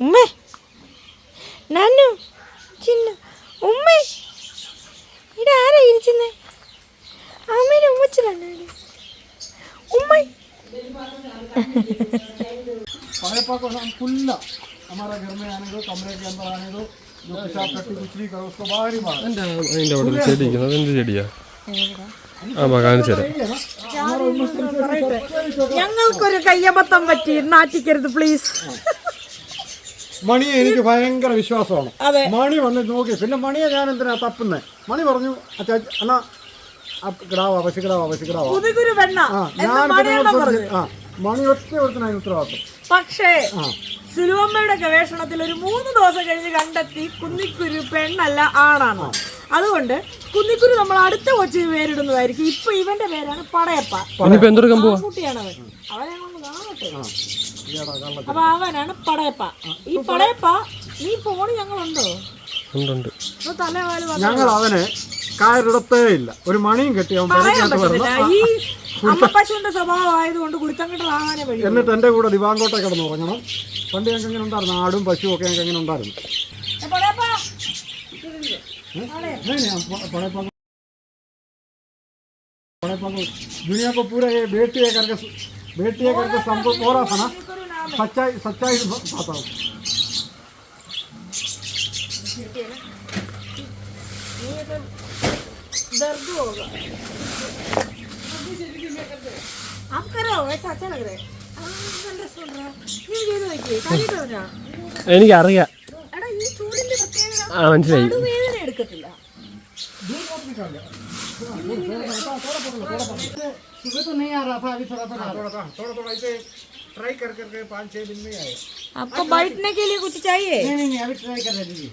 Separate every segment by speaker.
Speaker 1: ഉമ്മേ. നാനു ചിന്നു ഉമ്മേ. ഇവിടെ ആരാ ഇരിച്ചെന്ന് അമ്മേനെ ഉമ്മച്ചിലാണ് ഉമ്മ. ഞങ്ങൾക്കൊരു കയ്യബത്തം പറ്റി നാറ്റിക്കരുത് പ്ലീസ്
Speaker 2: മണിയെ എനിക്ക് ഭയങ്കര വിശ്വാസമാണ്.
Speaker 1: അതെ.
Speaker 2: മണി വന്ന് നോക്കി. പിന്നെ മണിയെ ഞാൻ എന്തിനാ തപ്പുന്നേ? മണി പറഞ്ഞു അച്ഛാ അണ്ണാ ആ കിടാവാ പശുക്കിടാവാ പശുക്കിടാവാ.
Speaker 1: പുതുകുരു വെണ്ണ
Speaker 2: ആ
Speaker 1: എന്ന്
Speaker 2: ഞാൻ
Speaker 1: മണിയണ്ണ പറഞ്ഞു
Speaker 2: ആ മണി ഒറ്റ ഒരുത്തിനായി ഉത്തരവാദിത്വം.
Speaker 1: പക്ഷേ
Speaker 2: ആ.
Speaker 1: സുലുവമ്മയുടെ ഗവേഷണത്തിൽ ഒരു മൂന്ന് ദിവസം കഴിഞ്ഞ് കണ്ടെത്തി കുന്നിക്കുരു പെണ്ണല്ല ആണാണ്. അതുകൊണ്ട് കുന്നിക്കുരു നമ്മൾ അടുത്ത കൊച്ചി പേരിടുന്നതായിരിക്കും. ഇപ്പൊ ഇവന്റെ പേരാണ് പടയപ്പ.
Speaker 3: ഇനിയിപ്പോൾ എന്തെടുക്കാൻ പോവാ
Speaker 1: കുട്ടിയാണ് അവൻ. അവനെ കൊണ്ട് കാണട്ടെ. അപ്പൊ അവനാണ് പടയപ്പ ഈ പടയപ്പ നീ ഫോണ് ഞങ്ങളുണ്ടോ
Speaker 3: ഉണ്ട് ഉണ്ട്
Speaker 1: ഇപ്പൊ തലവാല് വന്ന്
Speaker 2: ഞങ്ങൾ അവനെ കാരിടത്തേ ഇല്ല ഒരു മണിയും കെട്ടി അവൻ
Speaker 1: പറയാൻ
Speaker 2: പെരക്കകത്ത് വരണം
Speaker 1: പറ്റത്തില്ല ഈ അമ്മ പശുവിന്റെ സ്വഭാവം ആയതുകൊണ്ട് കുരുത്തങ്കട്ടലാകാനേ വഴി
Speaker 2: എന്നിട്ട് എൻ്റെ കൂടെ ദിവാങ്കോട്ടെ കിടന്ന് ഉറങ്ങണം പണ്ട് ഞങ്ങൾക്ക് എങ്ങനെ ഉണ്ടായിരുന്നു ആടും പശുവും ഒക്കെ ഞങ്ങൾക്ക് എങ്ങനെ ഉണ്ടായിരുന്നു
Speaker 1: ഏ, പടയപ്പ
Speaker 2: नहीं नहीं हम प- बड़े पागल बड़े पागल दुनिया को पूरा ये बेटी है करके बेटी है करके सबको बोला था ना सच्चाई सच्चाई बताओ
Speaker 1: दर्द होगा आप करो ऐसा अच्छा लग रहा है हाँ, നല്ല രസമുണ്ടെടാ. നീ ചെയ്ത് നോക്കിയേ കാര്യമായിട്ട് പറഞ്ഞാ
Speaker 3: എനിക്കറിയാം
Speaker 1: എടാ ഈ ചൂടിന്റെ പ്രത്യേകത
Speaker 3: ആ മനസ്സിലായി
Speaker 1: നടുവേദന എടുക്കത്തില്ല
Speaker 2: सुबह तो नहीं आ रहा था अभी थोड़ा थोड़ा थोड़ा थोड़ा थोड़ा थोड़ा ऐसे ट्राई कर करके पाँच छः दिन में आए
Speaker 1: आपको बैठने के लिए कुछ चाहिए
Speaker 2: नहीं नहीं नहीं अभी ट्राई कर रहे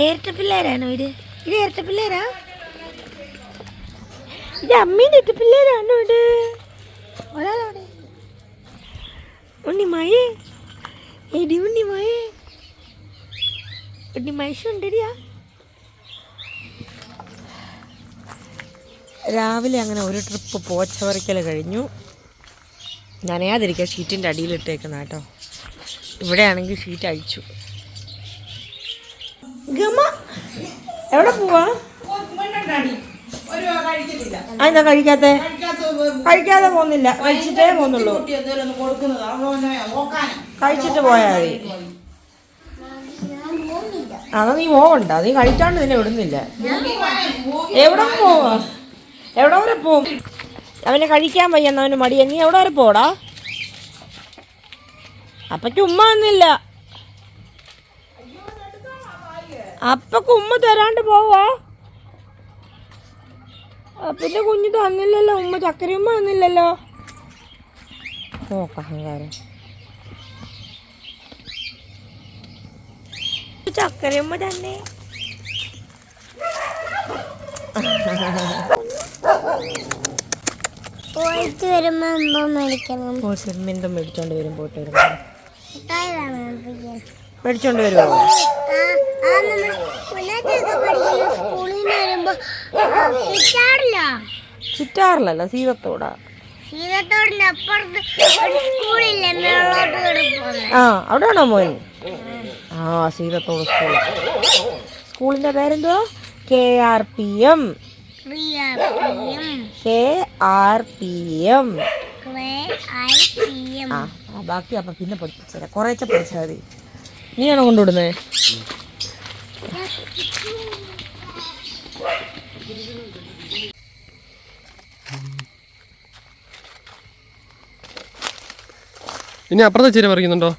Speaker 1: ഇരട്ട പിള്ളേരാണോ ഇത് ഇത് ഇരട്ട പിള്ളേരാ ഇത് അമ്മീൻ്റെ ഇരട്ട പിള്ളേരാണോ ഇത് ഒരാളവിടെ ഉണ്ണി മഴേ എടി ഉണ്ണി മഴേ ഉണ്ണി മനുഷ്യണ്ടടിയാ രാവിലെ അങ്ങനെ ഒരു ട്രിപ്പ് പോച്ച പറിക്കൽ കഴിഞ്ഞു നനയാതിരിക്കുക. ഷീറ്റിന്റെ അടിയിലിട്ടേക്കുന്ന കേട്ടോ. ഇവിടെയാണെങ്കിൽ ഷീറ്റ് അഴിച്ചു. ഗമ എവിടെ പോവാ? അതെന്താ കഴിക്കാത്ത? കഴിക്കാതെ പോകുന്നില്ല. കഴിച്ചിട്ടേ പോകുന്നുള്ളൂ. കഴിച്ചിട്ട് പോയാൽ മതി. അതാ നീ പോവണ്ട നീ കഴിക്കാണ്ട് നിന്നെ വിടുന്നില്ല. എവിടെ പോവാ? എവിടെ വരെ പോവും? അവനെ കഴിക്കാൻ വയ്യെന്ന് അവന് മടിയ. നീ എവിടെ വരെ പോടാ. അപ്പയ്ക്ക് ഉമ്മ വന്നില്ല. അപ്പക്ക് ഉമ്മ തരാണ്ട് പോവാ. പിന്നെ കുഞ്ഞു തന്നില്ലല്ലോ ഉമ്മ ചക്കരി ഉമ്മ തന്നില്ലല്ലോ നോക്ക അഹങ്കാരം. ഉമ്മ തന്നെ.
Speaker 4: പോയിട്ട് വരുമ്പോ എന്തോ മേടിക്കണം.
Speaker 1: ഓ സിമെന്തും മേടിച്ചോണ്ട് വരും പോയിട്ട് മേടിച്ചോണ്ട് വരുമോ ചിറ്റാറിലല്ല സീതത്തോടാ. ആ അവിടെയാണോ മോൻ? ആ സീതത്തോട് സ്കൂൾ. സ്കൂളിന്റെ പേരെന്തുവാ? K R P M. K R P M. ആ ആ, ബാക്കി അപ്പൊ പിന്നെ പഠിപ്പിച്ചേരാ. കുറേച്ച പഠിച്ചാൽ മതി. നീയാണോ കൊണ്ടുവിടുന്നത്
Speaker 3: ഇനി അപ്പുറത്തെ ചീര പറിക്കുന്നുണ്ടോ?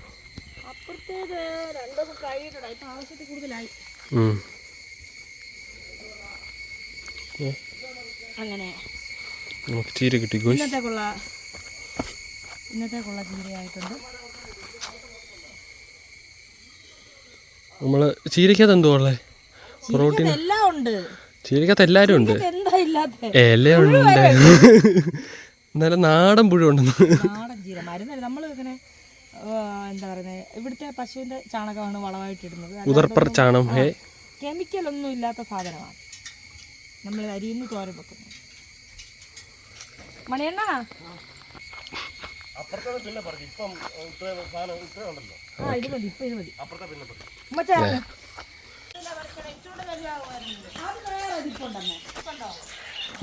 Speaker 1: അപ്പുറത്തേത് രണ്ടൊക്കെ കഴിഞ്ഞിട്ടുണ്ട് ഇപ്പൊ ആവശ്യത്തിൽ കൂടുതലായി
Speaker 3: ഉം.
Speaker 1: അങ്ങനെ
Speaker 3: നമുക്ക് ചീര കിട്ടി
Speaker 1: ഇന്നത്തേക്കുള്ള ഇന്നത്തേക്കുള്ള ചീരയായിട്ടുണ്ട്.
Speaker 3: നമ്മൾ ചീരക്കകത്ത് എന്തോ ഉള്ളേ? പ്രോട്ടീൻ.
Speaker 1: എല്ലാം ഉണ്ട്.
Speaker 3: ചീരക്കകത്ത് എല്ലാരും ഉണ്ട്.
Speaker 1: എന്താ ഇല്ലാത്ത?
Speaker 3: ഇലയുണ്ട് എന്നാലും നാടൻ പുഴ ഉണ്ട്
Speaker 1: നാടൻ ചീര. മരുന്നല്ല നമ്മൾ ഇങ്ങനെ എന്താ പറയുന്നത് ഇവിടുത്തെ പശുവിന്റെ ചാണകമാണ് വളമായിട്ട് ഇടുന്നത്
Speaker 3: ഉദർപ്പർ ചാണം ഹേ.
Speaker 1: കെമിക്കൽ ഒന്നും ഇല്ലാത്ത സാധനമാണ്. നമ്മൾ അരിയുന്നു തോരൻ വെക്കുന്നത്. മണിയണ്ണ? ആ ഇത് മതി ഇപ്പൊ ഇത് മതി. ഉമ്മച്ചാ.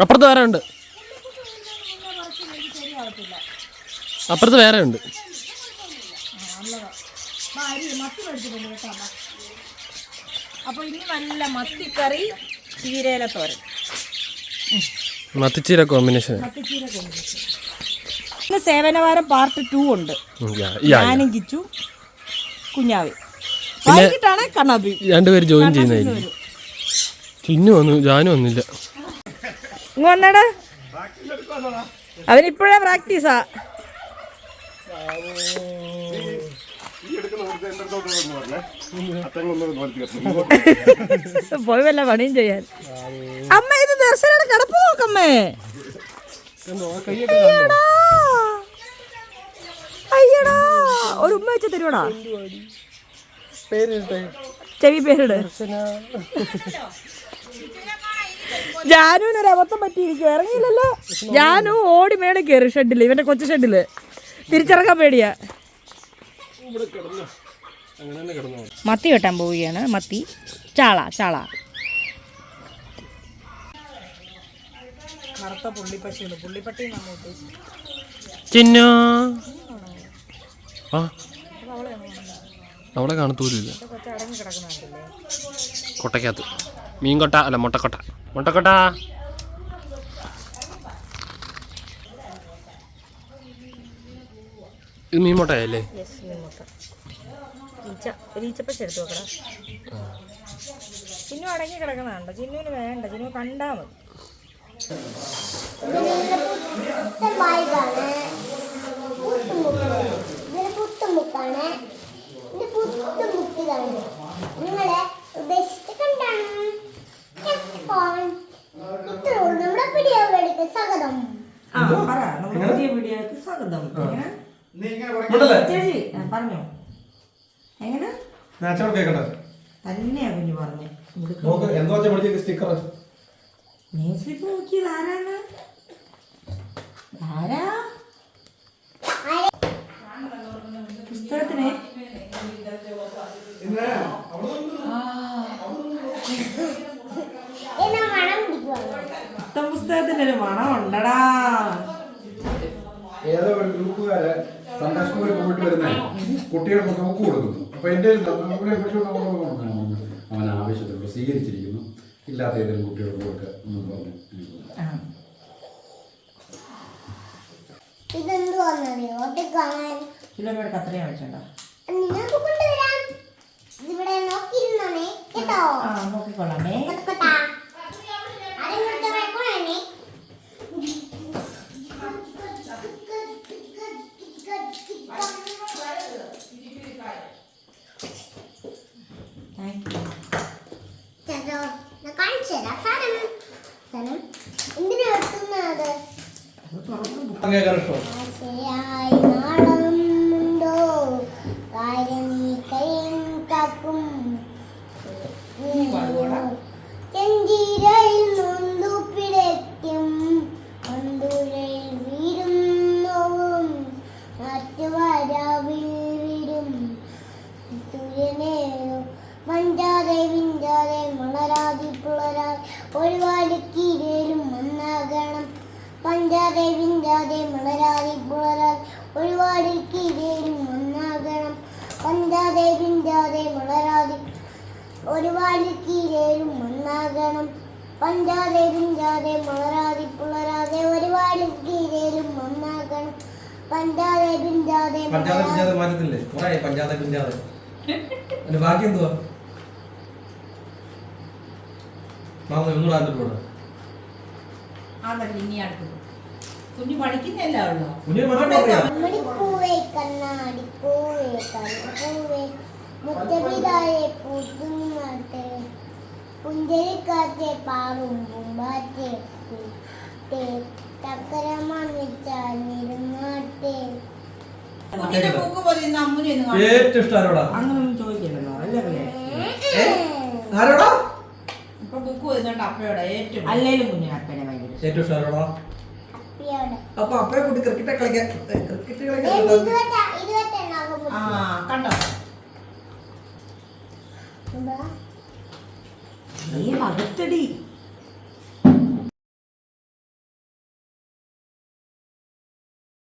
Speaker 3: അപ്പുറത്ത് വേറെ ഉണ്ട്. അപ്പുറത്ത് വേറെ ഉണ്ട്.
Speaker 1: അപ്പൊ ഇനി നല്ല മത്തിക്കറി ചീരയില തോരൻ.
Speaker 3: മത്തിച്ചീര കോമ്പിനേഷൻ
Speaker 1: ഇന്ന് സേവനവാരം പാർട്ട് ടു ഉണ്ട്. ഞാനും കിച്ചു കുഞ്ഞാവി. വൈകിട്ടാണ് കണ്ണാബി
Speaker 3: രണ്ടുപേര് ജോയിൻ ചെയ്യുന്നതായിരിക്കും. ചിന്നു വന്നു ജാനു വന്നില്ല.
Speaker 1: ഇങ്ങ് വന്നടാ. അവനിപ്പോഴേ പ്രാക്ടീസാ പോയി വല്ല പണിയും ചെയ്യാൻ. അമ്മ ഇത് ദർശനയുടെ നോക്കമ്മേ അയ്യടാ. അയ്യടാ. ഒരു ഉമ്മ വെച്ച് തരുവടാ? ചെവി പേരിട്. ജാനുവിനൊരു അബദ്ധം പറ്റിയിരിക്കും ഇറങ്ങിയില്ലല്ലോ. ജാനു ഓടി മേളിൽ കയറി ഷെഡിൽ ഇവന്റെ കൊച്ചു ഷെഡിൽ. തിരിച്ചിറങ്ങാൻ പേടിയാ. മത്തി വെട്ടാൻ പോവുകയാണ്. മത്തി. ചാള ചാള. കറുത്ത പുള്ളിപ്പശിയാണ് പുള്ളിപ്പട്ടി നമ്മൾ
Speaker 3: ചിന്നു. ആ. അവളെ
Speaker 1: കാണത്തൂരില്ല.
Speaker 3: കൊട്ടക്കകത്ത് മീൻകൊട്ട അല്ല മുട്ടക്കൊട്ട. മുട്ടക്കൊട്ട. ഇത് മീൻ മുട്ടയല്ലേ
Speaker 1: ചിന്നു അടങ്ങി കിടക്കണുണ്ടോ ചിന്നുവിന് വേണ്ട. ചിന്നു കണ്ടാ മതി.
Speaker 4: പുട്ടുമുക്കാണ് ഇത് പുട്ടുമുക്കിതാണ് നിങ്ങളെ ഉദ്ദേശിച്ച് കണ്ടാണ്. ഇത്രേ ഉള്ളൂ. നമ്മുടെ പിടിയോടുക്ക് സ്വാഗതം.
Speaker 1: ആ പറ. നമ്മുടെ പുതിയ വീഡിയോക്ക് സ്വാഗതം. ചേച്ചി പറഞ്ഞോ. എങ്ങനെ?
Speaker 2: കേക്കട്ടെ.
Speaker 1: തന്നെയാ കുഞ്ഞു പറഞ്ഞു.
Speaker 2: നോക്ക് എന്താ സ്റ്റിക്കർ
Speaker 1: സ്ലിപ്പ് നോക്കിയത് ആരാണ്? ആരാ? പുസ്തകത്തിന്. പുസ്തകത്തിന്റെ ഒരു മണം ഉണ്ടടാ
Speaker 5: ഏതോ ഒരു ഗ്രൂപ്പുകാര് സൺഡേ സ്കൂളിൽ പോയിട്ട് വരുന്ന. കുട്ടികൾക്ക് നമുക്ക് കൊടുക്കുന്നു. അപ്പൊ എന്റെ. അവൻ ആവശ്യത്തിനുള്ള സ്വീകരിച്ചിരിക്കുന്നു. ഇല്ലാത്ത ഏതെങ്കിലും കുട്ടികൾക്ക് ഒന്നും പറഞ്ഞു
Speaker 1: ആ.
Speaker 4: ഇതെന്തുവാന്നറിയോ ഒറ്റക്കാണാൻ
Speaker 1: കിലോമീറ്റർ കത്രയും വെച്ചോണ്ടോ
Speaker 4: गंगागर शो വിഞ്ചാതെ മലരാതെ പുളരാ ഒരുപാട് കീരയിലും ഒന്നാകണം പഞ്ചാതെ വിഞ്ചാതെ മണരാതി ഒരുപാട് കീരയിലും ഒന്നാകണം പഞ്ചാതെ പിഞ്ചാതെ മലരാതെ പുളരാതെ ഒരുപാട് കീരയിലും ഒന്നാകണം പഞ്ചാതെ മണരാതി.
Speaker 6: പിഞ്ചാതെ മാറ്റത്തില്ലേ? കുറെ പിഞ്ചാതെ അതിന്റെ ബാക്കി എന്തുവാ? മാമ ഒന്നുകൂടെ അതിലൂടെ
Speaker 1: അതല്ല ഇനി അടുത്തത്. കുഞ്ഞു പഠിക്കുന്നില്ല ഉള്ളോ?
Speaker 4: കണ്ണാടി പൂവേ കണ്ണൂവേ പുഞ്ചരിക്കാറ്റെ പാറും പൂമ്പാറ്റെ
Speaker 6: ഏറ്റവും ഇഷ്ടം ആരോടാ?
Speaker 1: അങ്ങനൊന്നും ചോദിക്കില്ലല്ലോ അല്ലേ പിള്ളേ
Speaker 6: ആരോടാ?
Speaker 1: ഇപ്പൊ ബുക്ക് വരുന്നുണ്ട് അപ്പയോടെ ഏറ്റവും. അല്ലേലും കുഞ്ഞിന് അപ്പനെ ഭയങ്കര
Speaker 6: ഏറ്റവും ഇഷ്ടം ആരോടാ? അപ്പൊ അപ്പയെ കൂട്ടി ക്രിക്കറ്റ് കളിക്കാൻ ക്രിക്കറ്റ് കളിക്കാൻ
Speaker 1: ആ കണ്ടോ? നീ അകത്തടി